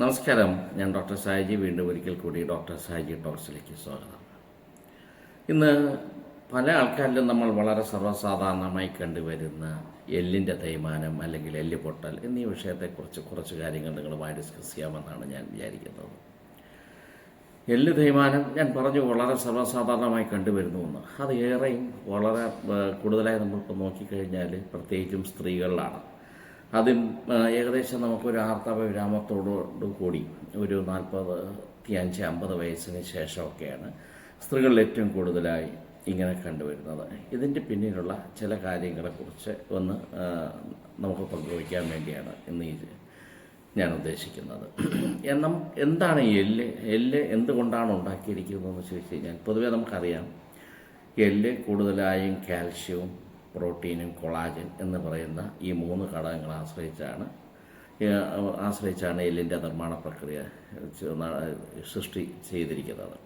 നമസ്കാരം. ഞാൻ ഡോക്ടർ സായിജി. വീണ്ടും ഒരിക്കൽ കൂടി ഡോക്ടർ സായിജി ടോക്സിലേക്ക് സ്വാഗതം. ഇന്ന് പല ആൾക്കാരിലും നമ്മൾ വളരെ സർവസാധാരണമായി കണ്ടുവരുന്ന എല്ലിന്റെ തേയ്മാനം അല്ലെങ്കിൽ എല്ല് പൊട്ടൽ എന്നീ വിഷയത്തെക്കുറിച്ച് കുറച്ച് കാര്യങ്ങൾ നിങ്ങളുമായി ഡിസ്കസ് ചെയ്യാമെന്നാണ് ഞാൻ വിചാരിക്കുന്നത്. എല്ല് തേയ്മാനം ഞാൻ പറഞ്ഞു വളരെ സർവസാധാരണമായി കണ്ടുവരുന്നു എന്ന്. അത് ഏറെയും വളരെ കൂടുതലായി നമ്മളിപ്പോൾ നോക്കിക്കഴിഞ്ഞാൽ പ്രത്യേകിച്ചും സ്ത്രീകളിലാണ്. അതും ഏകദേശം നമുക്കൊരു ആർത്തവ വിരാമത്തോടു കൂടി ഒരു നാൽപ്പത്തി അഞ്ച് അമ്പത് വയസ്സിന് ശേഷമൊക്കെയാണ് സ്ത്രീകളിൽ ഏറ്റവും കൂടുതലായി ഇങ്ങനെ കണ്ടുവരുന്നത്. ഇതിന്റെ പിന്നിലുള്ള ചില കാര്യങ്ങളെക്കുറിച്ച് ഒന്ന് നമുക്ക് പങ്കുവയ്ക്കാൻ വേണ്ടിയാണ് ഇന്ന് ഈ ഞാൻ ഉദ്ദേശിക്കുന്നത്. എന്നം എന്താണ് എല്ല്? എല്ല് എന്തുകൊണ്ടാണ് ഉണ്ടാക്കിയിരിക്കുന്നതെന്ന് ചോദിച്ചു കഴിഞ്ഞാൽ പൊതുവേ നമുക്കറിയാം. എല്ല് കൂടുതലായും കാൽഷ്യവും പ്രോട്ടീനും കൊളാജൻ എന്ന് പറയുന്ന ഈ മൂന്ന് ഘടകങ്ങൾ ആശ്രയിച്ചാണ് ആശ്രയിച്ചാണ് എല്ലിന്റെ നിർമ്മാണ പ്രക്രിയ സൃഷ്ടി ചെയ്തിരിക്കുന്നത്.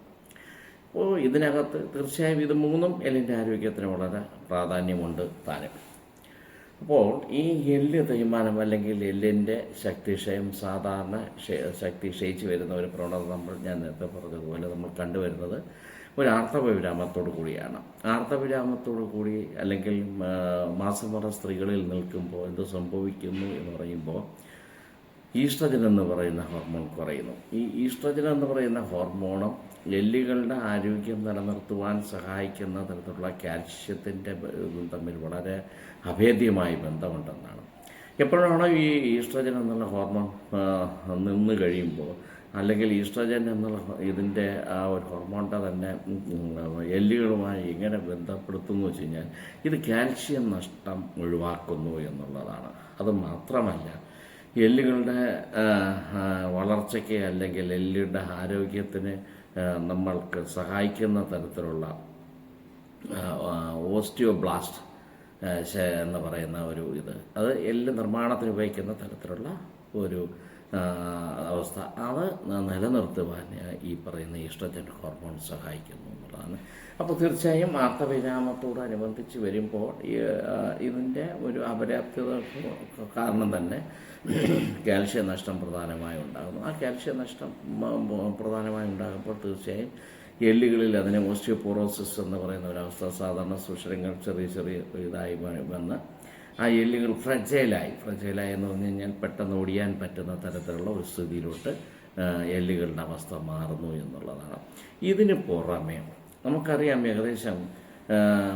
അപ്പോൾ ഇതിനകത്ത് തീർച്ചയായും ഇത് മൂന്നും എല്ലിന്റെ ആരോഗ്യത്തിന് വളരെ പ്രാധാന്യമുണ്ട് താനും. അപ്പോൾ ഈ എല്ല് തേയ്മാനം അല്ലെങ്കിൽ എല്ലിന്റെ ശക്തിക്ഷയം സാധാരണ ശക്തി ക്ഷയിച്ച് വരുന്ന ഒരു പ്രവണത നമ്മൾ ഞാൻ നേരത്തെ പറഞ്ഞതുപോലെ നമ്മൾ കണ്ടുവരുന്നത് ഒരു ആർത്തവ വിരാമത്തോടു കൂടിയാണ് ആർത്തവ വിരാമത്തോടു കൂടി അല്ലെങ്കിൽ മാസമറ സ്ത്രീകളിൽ നിൽക്കുമ്പോൾ എന്ത് സംഭവിക്കുന്നു എന്ന് പറയുമ്പോൾ ഈസ്ട്രജൻ എന്ന് പറയുന്ന ഹോർമോൺ കുറയുന്നു. ഈ ഈസ്ട്രജൻ എന്ന് പറയുന്ന ഹോർമോണും എല്ലുകളുടെ ആരോഗ്യം നിലനിർത്തുവാൻ സഹായിക്കുന്ന തരത്തിലുള്ള കാൽഷ്യത്തിന്റെ ഇതും തമ്മിൽ വളരെ അഭേദ്യമായി ബന്ധമുണ്ടെന്നാണ്. എപ്പോഴാണോ ഈ ഈസ്ട്രജൻ എന്നുള്ള ഹോർമോൺ നിന്ന് കഴിയുമ്പോൾ അല്ലെങ്കിൽ ഈസ്ട്രജൻ എന്നുള്ള ഇതിന്റെ ആ ഒരു ഹോർമോണിന്റെ തന്നെ എല്ലുകളുമായി എങ്ങനെ ബന്ധപ്പെടുത്തുന്നു വെച്ച് കഴിഞ്ഞാൽ ഇത് കാൽഷ്യം നഷ്ടം ഒഴിവാക്കുന്നു എന്നുള്ളതാണ്. അത് മാത്രമല്ല എല്ലുകളുടെ വളർച്ചയ്ക്ക് അല്ലെങ്കിൽ എല്ലുകളുടെ ആരോഗ്യത്തിന് നമ്മൾക്ക് സഹായിക്കുന്ന തരത്തിലുള്ള ഓസ്റ്റിയോബ്ലാസ്റ്റ് എന്ന് പറയുന്ന ഒരു ഇത്. അത് എല്ല് നിർമ്മാണത്തിന് ഉപയോഗിക്കുന്ന തരത്തിലുള്ള ഒരു അവസ്ഥ. അത് നിലനിർത്തുവാൻ ഈ പറയുന്ന ഈസ്ട്രജൻ ഹോർമോൺ സഹായിക്കുന്നു എന്നുള്ളതാണ്. അപ്പോൾ തീർച്ചയായും ആർത്തവിരാമത്തോടനുബന്ധിച്ച് വരുമ്പോൾ ഈ, ഇതിന്റെ ഒരു അപര്യാപ്തത കാരണം തന്നെ കാൽഷ്യ നഷ്ടം പ്രധാനമായി ഉണ്ടാകുന്നു. ആ കാൽഷ്യ നഷ്ടം പ്രധാനമായി ഉണ്ടാകുമ്പോൾ തീർച്ചയായും എല്ലുകളിൽ അതിനെ ഓസ്റ്റിയോപോറോസിസ് എന്ന് പറയുന്ന ഒരവസ്ഥ സാധാരണ സുഷിരങ്ങൾ ചെറിയ ചെറിയ ഇതായി വന്ന് ആ എല്ലുകൾ ഫ്രജൈലായി. ഫ്രജൈലായി എന്ന് പറഞ്ഞു കഴിഞ്ഞാൽ പെട്ടെന്ന് ഓടിയാൻ പറ്റുന്ന തരത്തിലുള്ള ഒരു സ്ഥിതിയിലോട്ട് എല്ലുകളുടെ അവസ്ഥ മാറുന്നു എന്നുള്ളതാണ്. ഇതിന് പുറമെ നമുക്കറിയാം ഏകദേശം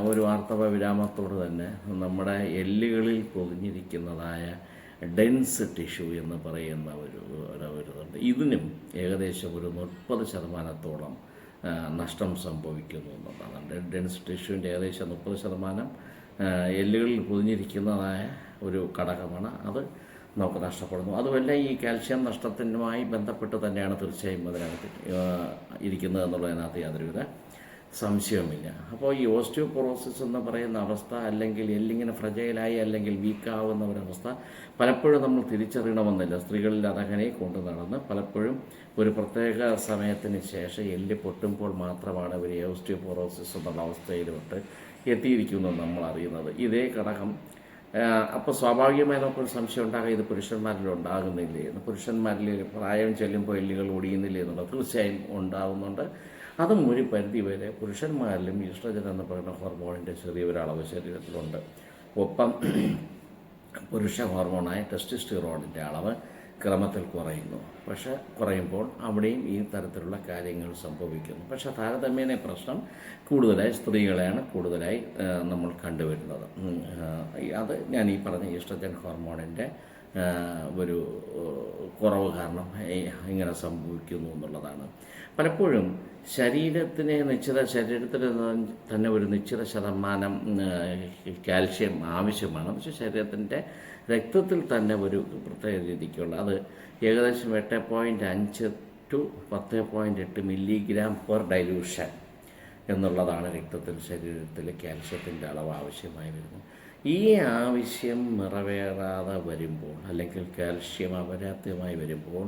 ഒരു ആർത്തവ വിരാമത്തോട് തന്നെ നമ്മുടെ എല്ലുകളിൽ പൊതിഞ്ഞിരിക്കുന്നതായ ഡെൻസ് ടിഷ്യൂ എന്ന് പറയുന്ന ഒരു ഒരു ഒരു ഇതുണ്ട്. ഇതിനും ഏകദേശം ഒരു മുപ്പത് ശതമാനത്തോളം നഷ്ടം സംഭവിക്കുന്നു എന്നുള്ളതാണ്. ഡെൻസ് ടിഷ്യൂവിന്റെ ഏകദേശം മുപ്പത് ശതമാനം എല്ലുകളിൽ പൊതിഞ്ഞിരിക്കുന്നതായ ഒരു ഘടകമാണ്. അത് നമുക്ക് നഷ്ടപ്പെടുന്നു. അതുമല്ല ഈ കാൽഷ്യം നഷ്ടത്തിനുമായി ബന്ധപ്പെട്ട് തന്നെയാണ് തീർച്ചയായും അതിനകത്ത് ഇരിക്കുന്നത് എന്നുള്ളതിനകത്ത് യാതൊരുവിധ സംശയവുമില്ല. അപ്പോൾ ഈ ഓസ്റ്റിയോപൊറോസിസ് എന്ന് പറയുന്ന അവസ്ഥ അല്ലെങ്കിൽ എല്ലിങ്ങനെ ഫ്രജൈലായി അല്ലെങ്കിൽ വീക്കാവുന്ന ഒരവസ്ഥ പലപ്പോഴും നമ്മൾ തിരിച്ചറിയണമെന്നില്ല. സ്ത്രീകളിൽ അതങ്ങനെ കൊണ്ടു നടന്ന് പലപ്പോഴും ഒരു പ്രത്യേക സമയത്തിന് ശേഷം എല്ല് പൊട്ടുമ്പോൾ മാത്രമാണ് ഇവർ ഓസ്റ്റിയോപൊറോസിസ് എന്നുള്ള അവസ്ഥയിലോട്ട് എത്തിയിരിക്കുന്നത് നമ്മൾ അറിയുന്നത് ഇതേ ഘടകം അപ്പോൾ സ്വാഭാവികമായി നമുക്കൊരു സംശയം ഉണ്ടാകുക ഇത് പുരുഷന്മാരിൽ ഉണ്ടാകുന്നില്ലേ? എന്ന് പുരുഷന്മാരിൽ പ്രായം ചെല്ലുമ്പോൾ എല്ലുകൾ ഒടിയുന്നില്ലേ എന്നുള്ളത് തീർച്ചയായും ഉണ്ടാകുന്നുണ്ട് അതും ഒരു പരിധി വരെ പുരുഷന്മാരിലും ഈസ്ട്രജൻ എന്ന് പറയുന്ന ഹോർമോണിന്റെ ചെറിയൊരളവ് ശരീരത്തിലുണ്ട്. ഒപ്പം പുരുഷ ഹോർമോണായ ടെസ്റ്റിസ്റ്റിറോണിന്റെ അളവ് ക്രമത്തിൽ കുറയുന്നു. പക്ഷെ കുറയുമ്പോൾ അവിടെയും ഈ തരത്തിലുള്ള കാര്യങ്ങൾ സംഭവിക്കുന്നു. പക്ഷെ താരതമ്യേന പ്രശ്നം കൂടുതലായി സ്ത്രീകളെയാണ് കൂടുതലായി നമ്മൾ കണ്ടുവരുന്നത്. അത് ഞാൻ ഈ പറഞ്ഞ ഈസ്ട്രജൻ ഹോർമോണിന്റെ ഒരു കുറവ് കാരണം ഇങ്ങനെ സംഭവിക്കുന്നു എന്നുള്ളതാണ്. പലപ്പോഴും ശരീരത്തിന് നിശ്ചിത ശരീരത്തിന് തന്നെ ഒരു നിശ്ചിത ശതമാനം കാൽഷ്യം ആവശ്യമാണ്. പക്ഷേ ശരീരത്തിന്റെ രക്തത്തിൽ തന്നെ ഒരു പ്രത്യേക രീതിക്കുള്ള അത് ഏകദേശം എട്ട് പോയിന്റ് അഞ്ച് ടു പത്ത് പോയിന്റ് എട്ട് മില്ലിഗ്രാം പെർ ഡൈല്യൂഷൻ എന്നുള്ളതാണ് രക്തത്തിൽ ശരീരത്തിൽ കാൽഷ്യത്തിന്റെ അളവ് ആവശ്യമായി വരുന്നത്. ഈ ആവശ്യം നിറവേറാതെ വരുമ്പോൾ അല്ലെങ്കിൽ കാൽഷ്യം അപര്യാപ്തമായി വരുമ്പോൾ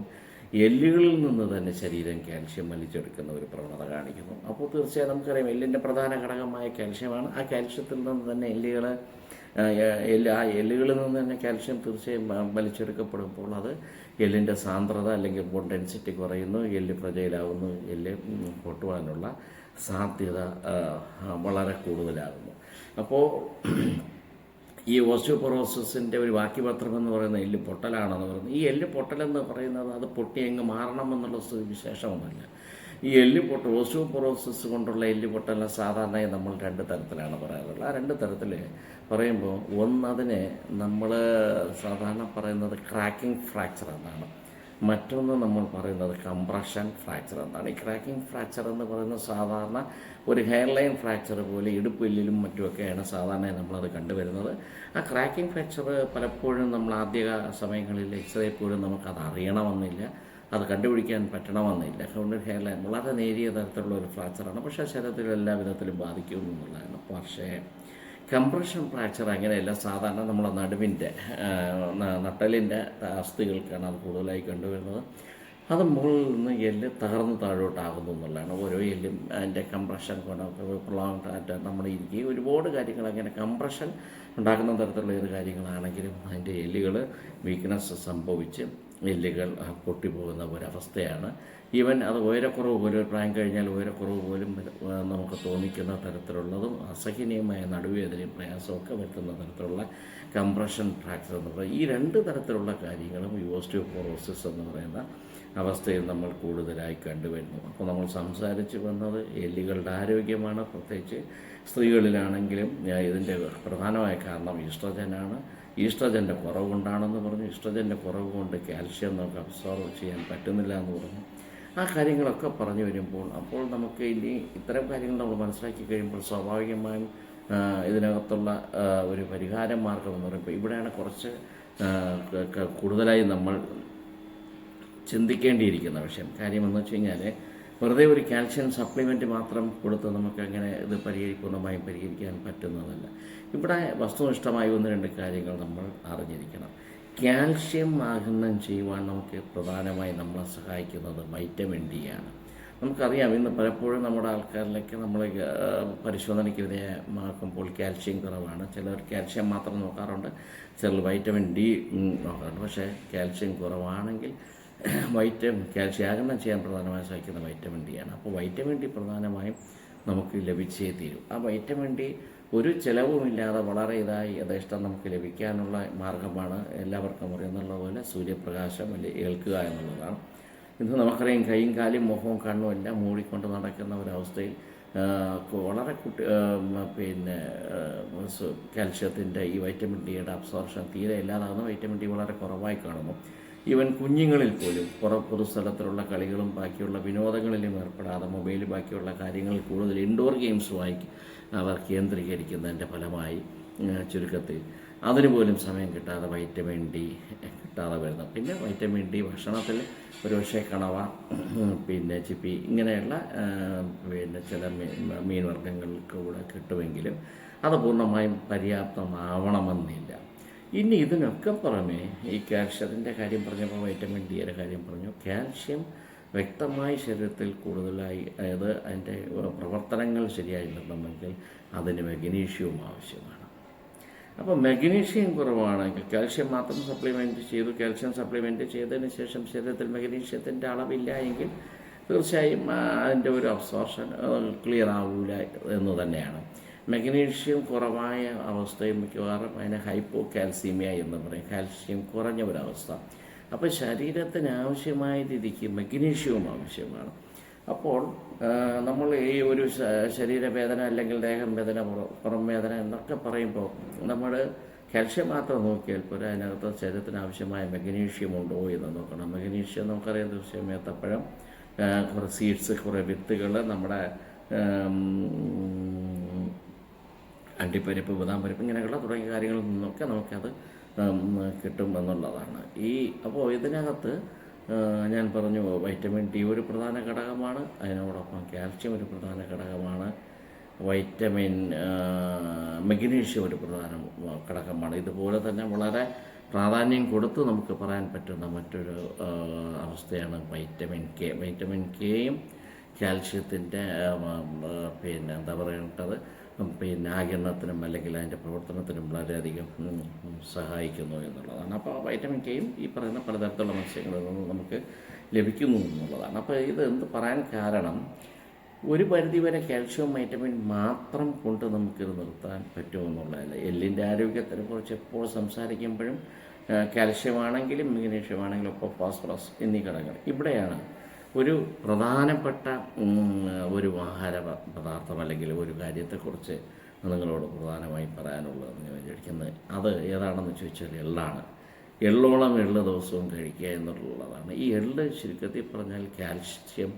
എല്ലുകളിൽ നിന്ന് തന്നെ ശരീരം കാൽഷ്യം വലിച്ചെടുക്കുന്ന ഒരു പ്രവണത കാണിക്കുന്നു. അപ്പോൾ തീർച്ചയായും നമുക്കറിയാം എല്ലിന്റെ പ്രധാന ഘടകമായ കാൽഷ്യമാണ് ആ കാൽഷ്യത്തിൽ നിന്ന് തന്നെ എല്ലുകൾ എല്ല് ആ എല്ലുകളിൽ നിന്ന് തന്നെ കാൽഷ്യം തീർച്ചയായും വലിച്ചെടുക്കപ്പെടുമ്പോൾ അത് എല്ലിന്റെ സാന്ദ്രത അല്ലെങ്കിൽ ബോൺ ഡെൻസിറ്റി കുറയുന്നു എല്ല് പ്രജയിലാവുന്നു എല്ല് പൊട്ടുവാനുള്ള സാധ്യത വളരെ കൂടുതലാകുന്നു. അപ്പോൾ ഈ ഓസ്റ്റിയോപൊറോസിന്റെ ഒരു വാക്യപത്രം പത്രം എന്ന് പറയുന്നത് എല്ല് പൊട്ടലാണെന്ന് പറയുന്നത് ഈ എല്ല് പൊട്ടലെന്ന് പറയുന്നത് അത് പൊട്ടി അങ്ങ് മാറണം എന്നുള്ള സ്ഥിതി വിശേഷമൊന്നുമല്ല ഈ എല്ല് ഓസ്റ്റോപൊറോസിസ് കൊണ്ടുള്ള എല്ലുപൊട്ടെല്ലാം സാധാരണയായി നമ്മൾ രണ്ട് തരത്തിലാണ് പറയാറുള്ളത്. ആ രണ്ട് തരത്തിൽ പറയുമ്പോൾ ഒന്നതിനെ നമ്മൾ സാധാരണ പറയുന്നത് ക്രാക്കിംഗ് ഫ്രാക്ചർ എന്നാണ്. മറ്റൊന്ന് നമ്മൾ പറയുന്നത് കംപ്രഷൻ ഫ്രാക്ചർ എന്നാണ്. ഈ ക്രാക്കിംഗ് ഫ്രാക്ചർ എന്ന് പറയുന്നത് സാധാരണ ഒരു ഹെയർലൈൻ ഫ്രാക്ചർ പോലെ ഇടുപ്പില്ലിലും മറ്റുമൊക്കെയാണ് സാധാരണ നമ്മളത് കണ്ടുവരുന്നത്. ആ ക്രാക്കിംഗ് ഫ്രാക്ചർ പലപ്പോഴും നമ്മൾ ആദ്യ സമയങ്ങളിൽ എക്സ്റേ പോലും നമുക്കത് അറിയണമെന്നില്ല അത് കണ്ടുപിടിക്കാൻ പറ്റണമെന്നില്ല. അതുകൊണ്ട് ഹെയർ ലൈൻ വളരെ നേരിയ തരത്തിലുള്ള ഒരു ഫ്രാക്ചറാണ്. പക്ഷേ ശരീരത്തിൽ എല്ലാ വിധത്തിലും ബാധിക്കും എന്നുള്ളതാണ്. പക്ഷേ കംപ്രഷൻ ഫ്രാക്ചർ അങ്ങനെയല്ല. സാധാരണ നമ്മുടെ നടുവിന്റെ നട്ടലിന്റെ അസ്ഥികൾക്കാണ് അത് കൂടുതലായി കണ്ടുവരുന്നത്. അത് മുകളിൽ നിന്ന് എല്ല് തകർന്ന് താഴോട്ടാകുന്നു എന്നുള്ളതാണ്. ഓരോ എല്ലും അതിന്റെ കംപ്രഷൻ പ്രൊളോങ് ആയിട്ട് നമ്മൾ ഇരിക്കുകയും ഒരുപാട് കാര്യങ്ങൾ അങ്ങനെ കംപ്രഷൻ ഉണ്ടാക്കുന്ന തരത്തിലുള്ള ഏത് കാര്യങ്ങളാണെങ്കിലും അതിന്റെ എല്ലുകൾ വീക്ക്നെസ് സംഭവിച്ച് എല്ലുകൾ പൊട്ടിപ്പോകുന്ന ഒരവസ്ഥയാണ്. ഈവൻ അത് ഉയരക്കുറവ് പോലും ഒരു പ്രായം കഴിഞ്ഞാൽ ഉയരക്കുറവ് പോലും നമുക്ക് തോന്നിക്കുന്ന തരത്തിലുള്ളതും അസഹനീയമായ നടുവേദനയും പ്രയാസമൊക്കെ വരുത്തുന്ന തരത്തിലുള്ള കംപ്രഷൻ ഫ്രാക്ചർ എന്ന് പറയുന്നത് ഈ രണ്ട് തരത്തിലുള്ള കാര്യങ്ങളും യുവസ്റ്റിയോ പോറോസിസ് എന്ന് പറയുന്ന അവസ്ഥയിൽ നമ്മൾ കൂടുതലായി കണ്ടുവരുന്നു. അപ്പോൾ നമ്മൾ സംസാരിച്ച് വന്നത് എല്ലുകളുടെ ആരോഗ്യമാണ്. പ്രത്യേകിച്ച് സ്ത്രീകളിലാണെങ്കിലും ഇതിന്റെ പ്രധാനമായ കാരണം ഈസ്ട്രജനാണ്. ഈസ്ട്രജന്റെ കുറവുണ്ടാണെന്ന് പറഞ്ഞു. ഈസ്ട്രജന്റെ കുറവ് കൊണ്ട് കാൽഷ്യം നമുക്ക് അബ്സോർവ് ചെയ്യാൻ പറ്റുന്നില്ല എന്ന് പറഞ്ഞു. ആ കാര്യങ്ങളൊക്കെ പറഞ്ഞു വരുമ്പോൾ അപ്പോൾ നമുക്ക് ഇനി ഇത്തരം കാര്യങ്ങൾ നമ്മൾ മനസ്സിലാക്കി കഴിയുമ്പോൾ സ്വാഭാവികമായും ഇതിനകത്തുള്ള ഒരു പരിഹാര മാർഗം എന്ന് പറയുമ്പോൾ ഇവിടെയാണ് കുറച്ച് കൂടുതലായി നമ്മൾ ചിന്തിക്കേണ്ടിയിരിക്കുന്ന വിഷയം. കാര്യമെന്ന് വെച്ച് കഴിഞ്ഞാൽ വെറുതെ ഒരു കാൽഷ്യം സപ്ലിമെന്റ് മാത്രം കൊടുത്ത് നമുക്ക് അങ്ങനെ ഇത് പരിഹരി പൂർണമായും പരിഹരിക്കാൻ പറ്റുന്നതല്ല. ഇവിടെ വസ്തുനിഷ്ഠമായി ഒന്ന് രണ്ട് കാര്യങ്ങൾ നമ്മൾ അറിഞ്ഞിരിക്കണം. കാൽഷ്യം ആഗിരണം ചെയ്യുവാൻ നമുക്ക് പ്രധാനമായി നമ്മളെ സഹായിക്കുന്നത് വൈറ്റമിൻ ഡി ആണ്. നമുക്കറിയാം ഇന്ന് പലപ്പോഴും നമ്മുടെ ആൾക്കാരിലേക്ക് നമ്മൾ പരിശോധനയ്ക്ക് വിധേയമാക്കുമ്പോൾ കാൽഷ്യം കുറവാണ്. ചിലർ കാൽഷ്യം മാത്രം നോക്കാറുണ്ട് ചിലർ വൈറ്റമിൻ ഡി നോക്കാറുണ്ട്. പക്ഷേ കാൽഷ്യം കുറവാണെങ്കിൽ വൈറ്റമിൻ ആഗിരണം ചെയ്യാൻ പ്രധാനമായും സഹായിക്കുന്ന വൈറ്റമിൻ ഡി ആണ്. അപ്പോൾ വൈറ്റമിൻ ഡി പ്രധാനമായും നമുക്ക് ലഭിച്ചേ തീരും. ആ വൈറ്റമിൻ ഡി ഒരു ചിലവുമില്ലാതെ വളരെ ഇതായി യഥേഷ്ടം നമുക്ക് ലഭിക്കാനുള്ള മാർഗമാണ് എല്ലാവർക്കും അറിയുന്നുള്ള പോലെ സൂര്യപ്രകാശം ഏൽക്കുക എന്നുള്ളതാണ്. ഇന്ന് നമുക്കറിയാം കൈയും കാലും മുഖവും കണ്ണും എല്ലാം മൂടിക്കൊണ്ട് നടക്കുന്ന ഒരവസ്ഥയിൽ വളരെ കുട്ടി പിന്നെ കാൽഷ്യത്തിന്റെ ഈ വൈറ്റമിൻ ഡിയുടെ അബ്സോർപ്ഷൻ തീരെ ഇല്ലാതാകുന്ന വൈറ്റമിൻ ഡി വളരെ കുറവായി കാണുന്നു. ഈവൻ കുഞ്ഞുങ്ങളിൽ പോലും പുറ സ്ഥലത്തിലുള്ള കളികളും ബാക്കിയുള്ള വിനോദങ്ങളിലും ഏർപ്പെടാതെ മൊബൈൽ ബാക്കിയുള്ള കാര്യങ്ങളിൽ കൂടുതൽ ഇൻഡോർ ഗെയിംസുമായി അവർ കേന്ദ്രീകരിക്കുന്നതിന്റെ ഫലമായി ചുരുക്കത്തിൽ. അതിന് പോലും സമയം കിട്ടാതെ വൈറ്റമിൻ ഡി കിട്ടാതെ വരുന്നു. പിന്നെ വൈറ്റമിൻ ഡി ഭക്ഷണത്തിൽ ഒരുപക്ഷെ കണവ പിന്നെ ചിപ്പി ഇങ്ങനെയുള്ള പിന്നെ ചില മീൻ വർഗങ്ങൾക്ക് കൂടെ കിട്ടുമെങ്കിലും അത് പൂർണമായും പര്യാപ്തമാവണമെന്നില്ല. ഇനി ഇതിനൊക്കെ പുറമെ ഈ കാൽഷ്യത്തിന്റെ കാര്യം പറഞ്ഞപ്പോൾ വൈറ്റമിൻ ഡിയുടെ കാര്യം പറഞ്ഞു. കാൽഷ്യം വ്യക്തമായി ശരീരത്തിൽ കൂടുതലായി അതായത് അതിന്റെ പ്രവർത്തനങ്ങൾ ശരിയായി നിർത്തണമെങ്കിൽ അതിന് മെഗ്നീഷ്യവും ആവശ്യമാണ്. അപ്പോൾ മെഗ്നീഷ്യം കുറവാണെങ്കിൽ കാൽഷ്യം മാത്രം സപ്ലിമെന്റ് ചെയ്തു കാൽഷ്യം സപ്ലിമെന്റ് ചെയ്തതിന് ശേഷം ശരീരത്തിൽ മെഗ്നീഷ്യത്തിന്റെ അളവില്ല എങ്കിൽ തീർച്ചയായും അതിന്റെ ഒരു അബ്സോർഷൻ ക്ലിയർ ആവില്ല എന്ന് തന്നെയാണ്. മെഗ്നീഷ്യം കുറവായ അവസ്ഥയും മിക്കവാറും അതിനെ ഹൈപ്പോ കാൽസീമിയ എന്ന് പറയും. കാൽസ്യം കുറഞ്ഞ ഒരവസ്ഥ. അപ്പോൾ ശരീരത്തിന് ആവശ്യമായ രീതിക്ക് മെഗ്നീഷ്യവും ആവശ്യമാണ്. അപ്പോൾ നമ്മൾ ഈ ഒരു ശരീരവേദന അല്ലെങ്കിൽ ദേഹം വേദന പുറം വേദന എന്നൊക്കെ പറയുമ്പോൾ നമ്മൾ കാൽഷ്യം മാത്രം നോക്കിയാൽ പോരാ അതിനകത്ത് ശരീരത്തിന് ആവശ്യമായ മെഗ്നീഷ്യം ഉണ്ടോ എന്ന് നോക്കണം. മെഗ്നീഷ്യം നമുക്കറിയാം തീർച്ചയായും ഏത്തപ്പഴം കുറേ സീഡ്സ് കുറേ വിത്തുകൾ നമ്മുടെ അണ്ടിപ്പരിപ്പ് ബദാം പരിപ്പ് ഇങ്ങനെയുള്ള തുടങ്ങിയ കാര്യങ്ങളിൽ നിന്നൊക്കെ നമുക്കത് കിട്ടും എന്നുള്ളതാണ്. ഈ അപ്പോൾ ഇതിനകത്ത് ഞാൻ പറഞ്ഞു വൈറ്റമിൻ ഡി ഒരു പ്രധാന ഘടകമാണ് അതിനോടൊപ്പം കാൽഷ്യം ഒരു പ്രധാന ഘടകമാണ് വൈറ്റമിൻ മെഗ്നീഷ്യം ഒരു പ്രധാന ഘടകമാണ്. ഇതുപോലെ തന്നെ വളരെ പ്രാധാന്യം കൊടുത്ത് നമുക്ക് പറയാൻ പറ്റുന്ന മറ്റൊരു അവസ്ഥയാണ് വൈറ്റമിൻ കെ. വൈറ്റമിൻ കെയും കാൽഷ്യത്തിന്റെ പിന്നെ എന്താ പറയേണ്ടത്? പിന്നെ ആകിരണത്തിനും അല്ലെങ്കിൽ അതിന്റെ പ്രവർത്തനത്തിനും വളരെയധികം സഹായിക്കുന്നു എന്നുള്ളതാണ്. അപ്പോൾ വൈറ്റമിൻ കെയും ഈ പറയുന്ന പലതരത്തിലുള്ള മത്സ്യങ്ങളിൽ നിന്ന് നമുക്ക് ലഭിക്കുന്നു എന്നുള്ളതാണ്. അപ്പോൾ ഇത് എന്ത് പറയാൻ കാരണം ഒരു പരിധിവരെ കാൽഷ്യം വൈറ്റമിൻ മാത്രം കൊണ്ട് നമുക്കിത് നിർത്താൻ പറ്റുമെന്നുള്ളതല്ല എല്ലിന്റെ ആരോഗ്യത്തിനെ കുറിച്ച് എപ്പോൾ സംസാരിക്കുമ്പോഴും കാൽഷ്യമാണെങ്കിലും മഗ്നീഷ്യമാണെങ്കിലും ഇപ്പോൾ ഫോസ്ഫറസ് എന്നീ ഘടകങ്ങൾ ഇവിടെയാണ് ഒരു പ്രധാനപ്പെട്ട ഒരു ആഹാര പദാർത്ഥം അല്ലെങ്കിൽ ഒരു കാര്യത്തെക്കുറിച്ച് നിങ്ങളോട് പ്രധാനമായും പറയാനുള്ളത് ഞാൻ വിചാരിക്കുന്നത് അത് ഏതാണെന്ന് ചോദിച്ചാൽ എള്ളാണ്. എള്ളോളം എള്ള് ദിവസവും കഴിക്കുക എന്നുള്ളതാണ്. ഈ എള്ള് ചുരുക്കത്തിൽ പറഞ്ഞാൽ കാൽഷ്യം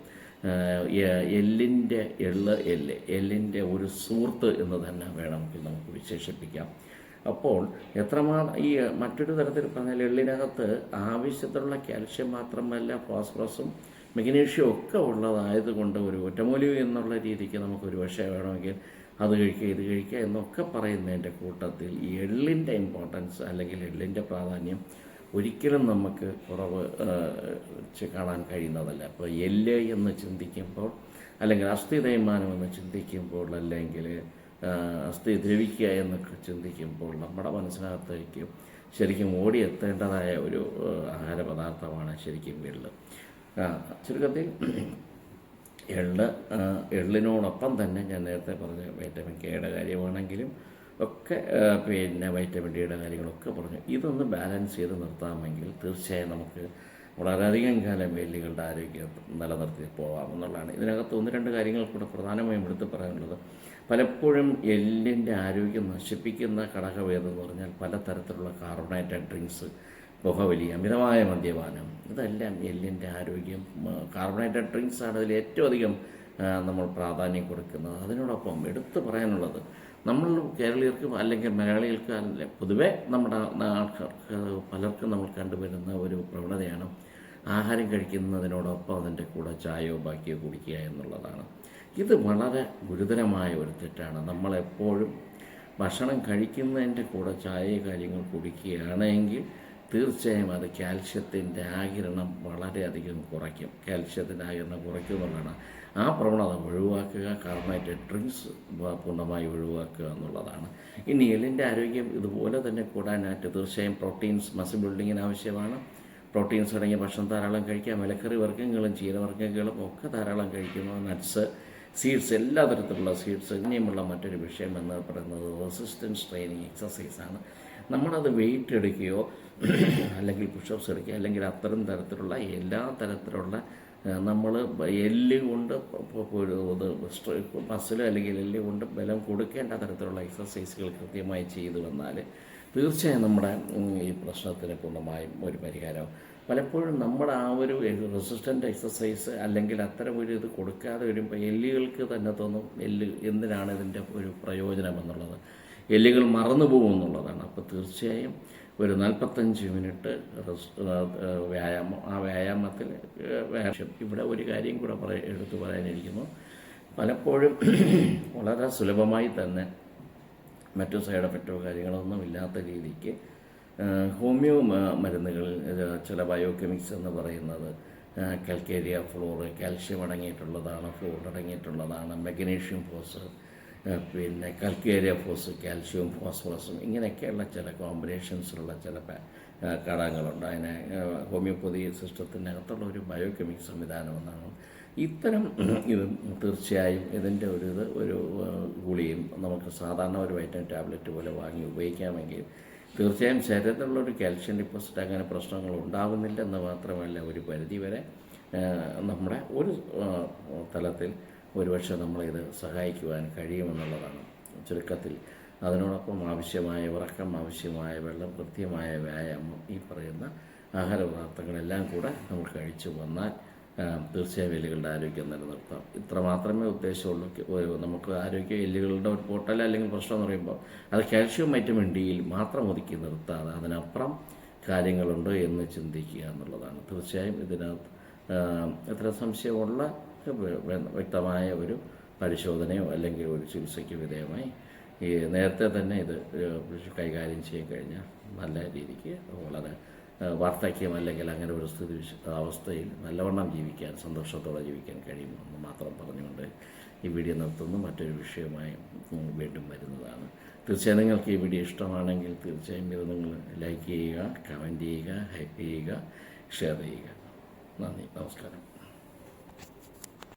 എല്ലിന്റെ എള്ള് എല്ല് എല്ലിന്റെ ഒരു സുഹൃത്ത് എന്ന് തന്നെ വേണമെങ്കിൽ നമുക്ക് വിശേഷിപ്പിക്കാം. അപ്പോൾ എത്രമാത്രം ഈ മറ്റൊരു തരത്തിൽ പറഞ്ഞാൽ എള്ളിനകത്ത് ആവശ്യത്തിലുള്ള കാൽഷ്യം മാത്രമല്ല ഫോസ്ഫറസും മഗ്നീഷ്യവും ഒക്കെ ഉള്ളതായതുകൊണ്ട് ഒരു ഒറ്റമൂലി എന്നുള്ള രീതിക്ക് നമുക്ക് ഒരു പക്ഷേ വേണമെങ്കിൽ അത് കഴിക്കുക ഇത് കഴിക്കുക എന്നൊക്കെ പറയുന്നതിന്റെ കൂട്ടത്തിൽ ഈ എള്ളിന്റെ ഇമ്പോർട്ടൻസ് അല്ലെങ്കിൽ എള്ളിന്റെ പ്രാധാന്യം ഒരിക്കലും നമുക്ക് കുറവ് കാണാൻ കഴിയുന്നതല്ല. അപ്പോൾ എല്ല് എന്ന് ചിന്തിക്കുമ്പോൾ അല്ലെങ്കിൽ അസ്ഥി തേയ്മാനം എന്ന് ചിന്തിക്കുമ്പോൾ അല്ലെങ്കിൽ അസ്ഥി ദ്രവിക്കുക എന്നൊക്കെ ചിന്തിക്കുമ്പോൾ നമ്മുടെ മനസ്സിനകത്തേക്ക് ശരിക്കും ഓടിയെത്തേണ്ടതായ ഒരു ആഹാര പദാർത്ഥമാണ് ശരിക്കും എള്ള്. ആ, ചുരുക്കത്തിൽ എള്ള് എള്ളിനോടൊപ്പം തന്നെ ഞാൻ നേരത്തെ പറഞ്ഞ വൈറ്റമിൻ കെയുടെ കാര്യമാണെങ്കിലും ഒക്കെ പിന്നെ വൈറ്റമിൻ ഡിയുടെ കാര്യങ്ങളൊക്കെ പറഞ്ഞു. ഇതൊന്ന് ബാലൻസ് ചെയ്ത് നിർത്താമെങ്കിൽ തീർച്ചയായും നമുക്ക് വളരെയധികം കാലം വെല്ലുകളുടെ ആരോഗ്യം നിലനിർത്തി പോകാം എന്നുള്ളതാണ്. ഇതിനകത്ത് ഒന്ന് രണ്ട് കാര്യങ്ങൾ കൂടെ പ്രധാനമായും എടുത്ത് പറയാനുള്ളത്. പലപ്പോഴും എല്ലിന്റെ ആരോഗ്യം നശിപ്പിക്കുന്ന ഘടകമേതെന്ന് പറഞ്ഞാൽ പലതരത്തിലുള്ള കാർബണേറ്റഡ് ഡ്രിങ്ക്സ് പുകവലി അമിതമായ മദ്യപാനം ഇതെല്ലാം എല്ലിന്റെ ആരോഗ്യം. കാർബണേറ്റഡ് ഡ്രിങ്ക്സ് ആണ് അതിൽ ഏറ്റവും അധികം നമ്മൾ പ്രാധാന്യം കൊടുക്കുന്നത്. അതിനോടൊപ്പം എടുത്തു പറയാനുള്ളത് നമ്മൾ കേരളീയർക്ക് അല്ലെങ്കിൽ മലയാളികൾക്ക് അല്ല പൊതുവെ നമ്മുടെ ആൾക്കാർക്ക് പലർക്കും നമ്മൾ കണ്ടുവരുന്ന ഒരു പ്രവണതയാണ് ആഹാരം കഴിക്കുന്നതിനോടൊപ്പം അതിന്റെ കൂടെ ചായയോ ബാക്കിയോ കുടിക്കുക എന്നുള്ളതാണ്. ഇത് വളരെ ഗുരുതരമായ ഒരു തെറ്റാണ്. നമ്മളെപ്പോഴും ഭക്ഷണം കഴിക്കുന്നതിന്റെ കൂടെ ചായ കാര്യങ്ങൾ കുടിക്കുകയാണെങ്കിൽ തീർച്ചയായും അത് കാൽഷ്യത്തിന്റെ ആകിരണം വളരെയധികം കുറയ്ക്കും. കാൽഷ്യത്തിന്റെ ആകിരണം കുറയ്ക്കും എന്നുള്ളതാണ്. ആ പ്രവണത ഒഴിവാക്കുക കാർബണേറ്റഡ് ഡ്രിങ്ക്സ് പൂർണമായി ഒഴിവാക്കുക എന്നുള്ളതാണ്. ഇനി എല്ലിന്റെ ആരോഗ്യം ഇതുപോലെ തന്നെ കൂടാനായിട്ട് തീർച്ചയായും പ്രോട്ടീൻസ് മസിൽ ബിൽഡിങ്ങിന് ആവശ്യമാണ്. പ്രോട്ടീൻസ് അടങ്ങിയ ഭക്ഷണം ധാരാളം കഴിക്കുക മലക്കറി വർഗങ്ങളും ചീരവർഗങ്ങളും ഒക്കെ ധാരാളം കഴിക്കുന്നു. നട്ട്സ് സീഡ്സ് എല്ലാ തരത്തിലുള്ള സീഡ്സ് ഇനിയുമുള്ള മറ്റൊരു വിഷയം എന്ന് പറയുന്നത് റെസിസ്റ്റൻസ് ട്രെയിനിങ് എക്സസൈസാണ്. നമ്മളത് വെയിറ്റ് എടുക്കുകയോ അല്ലെങ്കിൽ പുഷപ്സ് എടുക്കുക അല്ലെങ്കിൽ അത്തരം തരത്തിലുള്ള എല്ലാ തരത്തിലുള്ള നമ്മൾ എല്ല് കൊണ്ട് മസിൽ അല്ലെങ്കിൽ എല്ല് കൊണ്ട് ബലം കൊടുക്കേണ്ട തരത്തിലുള്ള എക്സസൈസുകൾ കൃത്യമായി ചെയ്തു വന്നാൽ തീർച്ചയായും നമ്മുടെ ഈ പ്രശ്നത്തിന് പൂർണമായും ഒരു പരിഹാരം പലപ്പോഴും നമ്മൾ ആ ഒരു റെസിസ്റ്റന്റ് എക്സസൈസ് അല്ലെങ്കിൽ അത്തരം ഒരു ഇത് കൊടുക്കാതെ വരുമ്പോൾ എല്ലുകൾക്ക് തന്നെ തോന്നും എല്ല് എന്തിനാണ് ഇതിന്റെ ഒരു പ്രയോജനം എന്നുള്ളത്. എല്ലുകൾ മറന്നു പോകും എന്നുള്ളതാണ്. അപ്പോൾ തീർച്ചയായും ഒരു നാൽപ്പത്തഞ്ച് മിനിറ്റ് റെസ്- ആ, ആ, വ്യായാമം ആ വ്യായാമത്തിൽ വ്യായാമം. ഇവിടെ ഒരു കാര്യം കൂടെ പറ എടുത്തു പറയാനിരിക്കുന്നു. പലപ്പോഴും വളരെ സുലഭമായി തന്നെ മറ്റു സൈഡ് എഫക്റ്റോ കാര്യങ്ങളൊന്നും ഇല്ലാത്ത രീതിക്ക് ഹോമിയോ മരുന്നുകൾ ചില ബയോകെമിക്സ് എന്ന് പറയുന്നത് കൽക്കേരിയ ഫ്ലോറ് കാൽഷ്യം അടങ്ങിയിട്ടുള്ളതാണ് ഫ്ലോർ അടങ്ങിയിട്ടുള്ളതാണ് മെഗ്നീഷ്യം ഫോസ് പിന്നെ കൽക്കേരിയ ഫോസ് കാൽഷ്യവും ഫോസ്ഫറസും ഇങ്ങനെയൊക്കെയുള്ള ചില കോമ്പിനേഷൻസിലുള്ള ചില ഘടകങ്ങളുണ്ട്. അതിനെ ഹോമിയോപ്പതി ഹോമിയോപ്പതി സിസ്റ്റത്തിനകത്തുള്ള ഒരു ബയോകെമിക് സംവിധാനം എന്നാണ് ഇത്തരം ഇത് തീർച്ചയായും ഇതിന്റെ ഒരു ഇത് ഒരു ഗുളിയും നമുക്ക് സാധാരണ ഒരു വൈറ്റമിൻ ടാബ്ലറ്റ് പോലെ വാങ്ങി ഉപയോഗിക്കാമെങ്കിൽ തീർച്ചയായും ശരീരത്തിലുള്ള ഒരു കാൽഷ്യം ഡിപ്പോസിറ്റ് അങ്ങനെ പ്രശ്നങ്ങൾ ഉണ്ടാകുന്നില്ല ഉണ്ടാകുന്നില്ലെന്ന് മാത്രമല്ല ഒരു പരിധി വരെ നമ്മുടെ ഒരു തലത്തിൽ ഒരുപക്ഷെ നമ്മളിത് സഹായിക്കുവാൻ കഴിയുമെന്നുള്ളതാണ് ചുരുക്കത്തിൽ. അതിനോടൊപ്പം ആവശ്യമായ ഉറക്കം ആവശ്യമായ വെള്ളം കൃത്യമായ വ്യായാമം ഈ പറയുന്ന ആഹാര പദാർത്ഥങ്ങളെല്ലാം കൂടെ നമ്മൾ കഴിച്ചു വന്നാൽ തീർച്ചയായും എല്ലുകളുടെ ആരോഗ്യം നിലനിർത്താം. ഇത്ര മാത്രമേ ഉദ്ദേശമുള്ളൂ. നമുക്ക് ആരോഗ്യ എല്ലുകളുടെ ഒരു പൊട്ടൽ അല്ലെങ്കിൽ പ്രശ്നം എന്ന് പറയുമ്പോൾ അത് കാൽഷ്യം വൈറ്റമിൻ ഡിയിൽ മാത്രം ഒതുക്കി നിർത്താതെ അതിനപ്പുറം കാര്യങ്ങളുണ്ട് എന്ന് ചിന്തിക്കുക എന്നുള്ളതാണ്. തീർച്ചയായും ഇതിനകത്ത് എത്ര സംശയമുള്ള വെ- വ്യക്തമായ ഒരു പരിശോധനയോ അല്ലെങ്കിൽ ഒരു ചികിത്സയ്ക്ക് വിധേയമായി ഈ നേരത്തെ തന്നെ ഇത് കൈകാര്യം ചെയ്യാൻ കഴിഞ്ഞാൽ നല്ല രീതിക്ക് വളരെ വാർത്തക്യം അല്ലെങ്കിൽ അങ്ങനെ ഒരു സ്ഥിതി അവസ്ഥയിൽ നല്ലവണ്ണം ജീവിക്കാൻ സന്തോഷത്തോടെ ജീവിക്കാൻ കഴിയുമെന്ന് മാത്രം പറഞ്ഞുകൊണ്ട് ഈ വീഡിയോ നിർത്തുന്നു. മറ്റൊരു വിഷയമായി വീണ്ടും വരുന്നതാണ്. തീർച്ചയായും നിങ്ങൾക്ക് ഈ വീഡിയോ ഇഷ്ടമാണെങ്കിൽ തീർച്ചയായും ഇത് നിങ്ങൾ ലൈക്ക് ചെയ്യുക കമന്റ് ചെയ്യുക ഹൈപ്പ് ചെയ്യുക ഷെയർ ചെയ്യുക. നന്ദി. നമസ്കാരം.